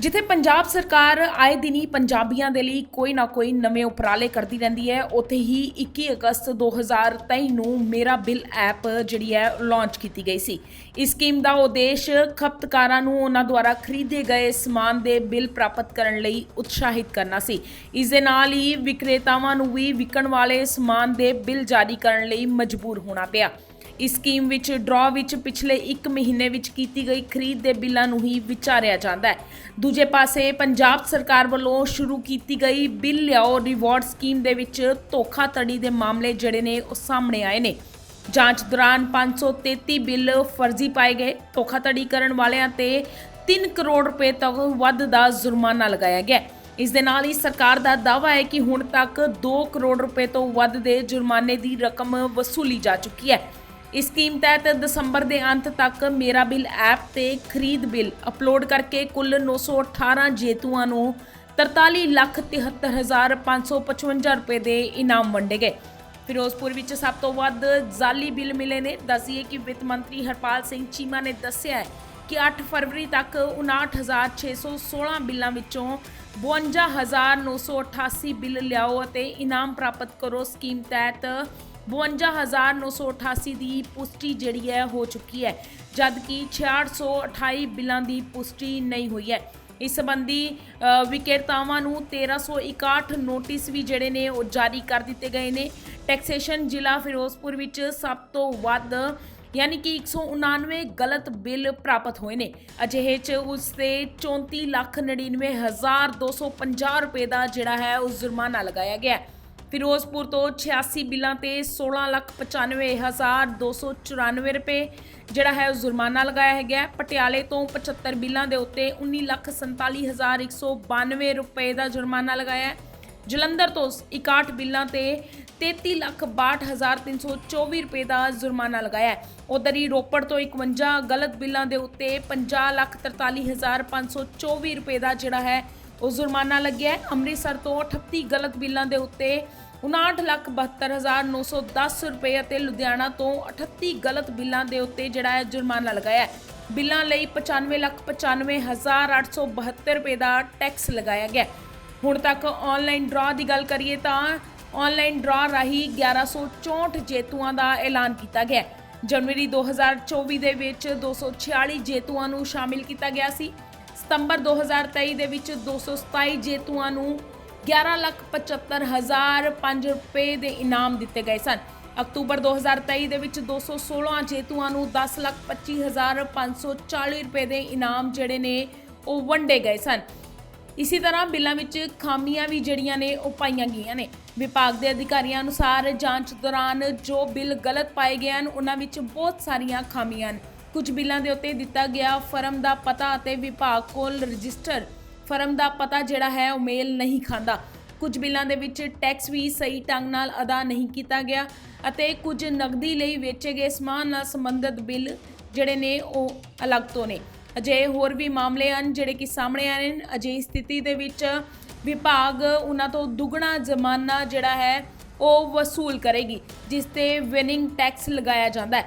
ਜਿੱਥੇ ਪੰਜਾਬ ਸਰਕਾਰ ਆਏ ਦਿਨੀ ਪੰਜਾਬੀਆਂ ਦੇ ਲਈ ਕੋਈ ਨਾ ਕੋਈ ਨਵੇਂ ਉਪਰਾਲੇ ਕਰਦੀ ਰਹਿੰਦੀ ਹੈ, ਉੱਥੇ ਹੀ 21 ਅਗਸਤ 2023 ਨੂੰ ਮੇਰਾ ਬਿੱਲ ਐਪ ਜਿਹੜੀ ਹੈ, ਲਾਂਚ ਕੀਤੀ ਗਈ ਸੀ। ਇਸ ਸਕੀਮ ਦਾ ਉਦੇਸ਼ ਖਪਤਕਾਰਾਂ ਨੂੰ ਉਹਨਾਂ ਦੁਆਰਾ ਖਰੀਦੇ ਗਏ ਸਮਾਨ ਦੇ ਬਿੱਲ ਪ੍ਰਾਪਤ ਕਰਨ ਲਈ ਉਤਸ਼ਾਹਿਤ ਕਰਨਾ ਸੀ। ਇਸ ਦੇ ਨਾਲ ਹੀ ਵਿਕਰੇਤਾਵਾਂ ਨੂੰ ਵੀ ਵਿਕਣ ਵਾਲੇ ਸਮਾਨ ਦੇ ਬਿੱਲ ਜਾਰੀ ਕਰਨ ਲਈ ਮਜਬੂਰ ਹੋਣਾ ਪਿਆ। ਇਸ ਸਕੀਮ ਵਿੱਚ ਡਰਾਅ ਵਿੱਚ ਪਿਛਲੇ 1 ਮਹੀਨੇ ਵਿੱਚ ਕੀਤੀ ਗਈ ਖਰੀਦ ਦੇ ਬਿੱਲਾਂ ਨੂੰ ਹੀ ਵਿਚਾਰਿਆ ਜਾਂਦਾ ਹੈ। ਦੂਜੇ ਪਾਸੇ ਪੰਜਾਬ ਸਰਕਾਰ ਵੱਲੋਂ ਸ਼ੁਰੂ ਕੀਤੀ ਗਈ ਬਿੱਲ ਲਿਆਓ ਰਿਵਾਰਡ ਸਕੀਮ ਦੇ ਵਿੱਚ ਧੋਖਾਧੜੀ ਦੇ ਮਾਮਲੇ ਜਿਹੜੇ ਨੇ ਉਹ ਸਾਹਮਣੇ ਆਏ ਨੇ। ਜਾਂਚ ਦੌਰਾਨ 533 ਬਿੱਲ ਫਰਜ਼ੀ ਪਾਏ ਗਏ। ਧੋਖਾਧੜੀ ਕਰਨ ਵਾਲਿਆਂ ਤੇ 3 ਕਰੋੜ ਰੁਪਏ ਤੱਕ ਵੱਧ ਦਾ ਜੁਰਮਾਨਾ ਲਗਾਇਆ ਗਿਆ ਇਸ ਦੇ ਨਾਲ ਹੀ ਸਰਕਾਰ ਦਾ ਦਾਅਵਾ ਹੈ ਕਿ ਹੁਣ ਤੱਕ 2 ਕਰੋੜ ਰੁਪਏ ਤੋਂ ਵੱਧ ਦੇ ਜੁਰਮਾਨੇ ਦੀ ਰਕਮ ਵਸੂਲੀ ਜਾ ਚੁੱਕੀ ਹੈ। ਇਸ ਸਕੀਮ ਤਹਿਤ ਦਸੰਬਰ ਦੇ ਅੰਤ ਤੱਕ ਮੇਰਾ ਬਿੱਲ ਐਪ ਤੇ ਖਰੀਦ ਬਿੱਲ ਅਪਲੋਡ ਕਰਕੇ ਕੁੱਲ 918 ਜੇਤੂਆਂ ਨੂੰ 43,73,555 ਰੁਪਏ ਦੇ ਇਨਾਮ ਵੰਡੇ ਗਏ। ਫਿਰੋਜ਼ਪੁਰ ਵਿੱਚ ਸਭ ਤੋਂ ਵੱਧ ਜ਼ਾਲੀ ਬਿੱਲ ਮਿਲੇ ਨੇ। ਦੱਸੀਏ ਕਿ ਵਿੱਤ ਮੰਤਰੀ ਹਰਪਾਲ ਸਿੰਘ ਚੀਮਾ ਨੇ ਦੱਸਿਆ ਹੈ ਕਿ 8 ਫਰਵਰੀ ਤੱਕ 59616 ਬਿੱਲਾਂ ਵਿੱਚੋਂ 52988 ਬਿੱਲ ਲਿਆਓ ਅਤੇ ਇਨਾਮ ਪ੍ਰਾਪਤ ਕਰੋ। ਸਕੀਮ ਤਹਿਤ 52988 ਦੀ ਪੁਸ਼ਟੀ ਜਿਹੜੀ ਹੈ ਹੋ ਚੁੱਕੀ ਹੈ ਜਦਕਿ 6628 ਬਿੱਲਾਂ ਦੀ ਪੁਸ਼ਟੀ ਨਹੀਂ ਹੋਈ ਹੈ। ਇਸ ਸੰਬੰਧੀ ਅ, ਵਿਕਰੇਤਾਵਾਂ ਨੂੰ 1361 ਨੋਟਿਸ ਵੀ ਜਿਹੜੇ ਨੇ ਉਹ ਜਾਰੀ ਕਰ ਦਿੱਤੇ ਗਏ ਨੇ। ਟੈਕਸੇਸ਼ਨ ਜ਼ਿਲ੍ਹਾ ਫਿਰੋਜ਼ਪੁਰ ਵਿੱਚ ਸਭ ਤੋਂ ਵੱਧ ਯਾਨੀ ਕਿ 199 ਗਲਤ ਬਿੱਲ ਪ੍ਰਾਪਤ ਹੋਏ ਨੇ। ਅਜਿਹੇ ਚ ਉਸ ਤੇ 34 ਲੱਖ 99 ਹਜ਼ਾਰ 250 ਰੁਪਏ ਦਾ ਜਿਹੜਾ ਹੈ ਉਹ ਜੁਰਮਾਨਾ ਲਗਾਇਆ ਗਿਆ ਹੈ। ਫਿਰੋਜ਼ਪੁਰ ਤੋਂ 86 ਬਿੱਲਾਂ ਤੇ 16 ਲੱਖ 95 ਹਜ਼ਾਰ 294 ਰੁਪਏ, ਜਿਹੜਾ ਹੈ ਉਹ ਜੁਰਮਾਨਾ ਲਗਾਇਆ ਗਿਆ ਪਟਿਆਲੇ ਤੋਂ 75 ਬਿੱਲਾਂ ਦੇ ਉੱਤੇ 19 ਲੱਖ 47 ਹਜ਼ਾਰ 192 ਰੁਪਏ ਦਾ ਜੁਰਮਾਨਾ ਲਗਾਇਆ ਜਲੰਧਰ ਤੋਂ 61 ਬਿੱਲਾਂ ਤੇ 33 ਲੱਖ 62 ਹਜ਼ਾਰ 324 ਰੁਪਏ ਦਾ ਜੁਰਮਾਨਾ ਲਗਾਇਆ ਹੈ। ਉਧਰ ਹੀ ਰੋਪੜ ਤੋਂ 51 ਗਲਤ ਬਿੱਲਾਂ ਦੇ ਉੱਤੇ 50 ਲੱਖ 43 ਹਜ਼ਾਰ 524 ਰੁਪਏ ਦਾ ਜਿਹੜਾ ਹੈ ਉਹ ਜੁਰਮਾਨਾ ਲੱਗਿਆ ਹੈ। ਅੰਮ੍ਰਿਤਸਰ ਤੋਂ 38 ਗਲਤ ਬਿੱਲਾਂ ਦੇ ਉੱਤੇ 59 ਲੱਖ 72 ਹਜ਼ਾਰ 910 ਰੁਪਏ ਅਤੇ ਲੁਧਿਆਣਾ ਤੋਂ 38 ਗਲਤ ਬਿੱਲਾਂ ਦੇ ਉੱਤੇ ਜਿਹੜਾ ਹੈ ਜੁਰਮਾਨਾ ਲਗਾਇਆ ਹੈ। ਬਿੱਲਾਂ ਲਈ 95 ਲੱਖ 95 ਹਜ਼ਾਰ 872 ਰੁਪਏ ਦਾ ਟੈਕਸ ਲਗਾਇਆ ਗਿਆ ਹੁਣ ਤੱਕ ਆਨਲਾਈਨ ਡਰਾ ਦੀ ਗੱਲ ਕਰੀਏ ਤਾਂ ਆਨਲਾਈਨ ਡਰਾ ਰਾਹੀਂ 1164 ਜੇਤੂਆਂ ਦਾ ਐਲਾਨ ਕੀਤਾ ਗਿਆ ਹੈ। ਜਨਵਰੀ 2024 ਦੇ ਵਿੱਚ 246 ਜੇਤੂਆਂ ਨੂੰ ਸ਼ਾਮਿਲ ਕੀਤਾ ਗਿਆ ਸੀ। ਸਤੰਬਰ 2023 ਦੇ ਵਿੱਚ 227 ਜੇਤੂਆਂ ਨੂੰ 11,75,005 ਰੁਪਏ ਦੇ ਇਨਾਮ ਦਿੱਤੇ ਗਏ ਸਨ। ਅਕਤੂਬਰ 2023 ਦੇ ਵਿੱਚ 216 ਜੇਤੂਆਂ ਨੂੰ 10,25,540 ਰੁਪਏ ਦੇ ਇਨਾਮ ਜਿਹੜੇ ਨੇ ਉਹ ਵੰਡੇ ਗਏ ਸਨ। ਇਸੇ ਤਰ੍ਹਾਂ ਬਿੱਲਾਂ ਵਿੱਚ ਖਾਮੀਆਂ ਵੀ ਜਿਹੜੀਆਂ ਨੇ ਉਹ ਪਾਈਆਂ ਗਈਆਂ ਨੇ। ਵਿਭਾਗ ਦੇ ਅਧਿਕਾਰੀਆਂ ਅਨੁਸਾਰ ਜਾਂਚ ਦੌਰਾਨ ਜੋ ਬਿੱਲ ਗਲਤ ਪਾਏ ਗਏ ਹਨ ਉਹਨਾਂ ਵਿੱਚ ਬਹੁਤ ਸਾਰੀਆਂ ਖਾਮੀਆਂ ਹਨ। ਕੁਝ ਬਿੱਲਾਂ ਦੇ ਉੱਤੇ ਦਿੱਤਾ ਗਿਆ ਫਰਮ ਦਾ ਪਤਾ ਅਤੇ ਵਿਭਾਗ ਕੋਲ ਰਜਿਸਟਰ ਫਰਮ ਦਾ ਪਤਾ ਜਿਹੜਾ ਹੈ ਉਹ ਮੇਲ ਨਹੀਂ ਖਾਂਦਾ। ਕੁਝ ਬਿੱਲਾਂ ਦੇ ਵਿੱਚ ਟੈਕਸ ਵੀ ਸਹੀ ਢੰਗ ਨਾਲ ਅਦਾ ਨਹੀਂ ਕੀਤਾ ਗਿਆ ਅਤੇ ਕੁਝ ਨਗਦੀ ਲਈ ਵੇਚੇ ਗਏ ਸਮਾਨ ਨਾਲ ਸੰਬੰਧਿਤ ਬਿੱਲ ਜਿਹੜੇ ਨੇ ਉਹ ਅਲੱਗ ਤੋਂ ਨੇ। ਅਜੇ ਹੋਰ ਵੀ ਮਾਮਲੇ ਹਨ ਜਿਹੜੇ ਕਿ ਸਾਹਮਣੇ ਆਏ ਨੇ ਅਜਿਹੀ ਸਥਿਤੀ ਦੇ ਵਿੱਚ ਵਿਭਾਗ ਉਹਨਾਂ ਤੋਂ ਦੁੱਗਣਾ ਜ਼ਮਾਨਾ ਜਿਹੜਾ ਹੈ ਉਹ ਵਸੂਲ ਕਰੇਗੀ, ਜਿਸ ਤੇ ਵਿਨਿੰਗ ਟੈਕਸ ਲਗਾਇਆ ਜਾਂਦਾ ਹੈ।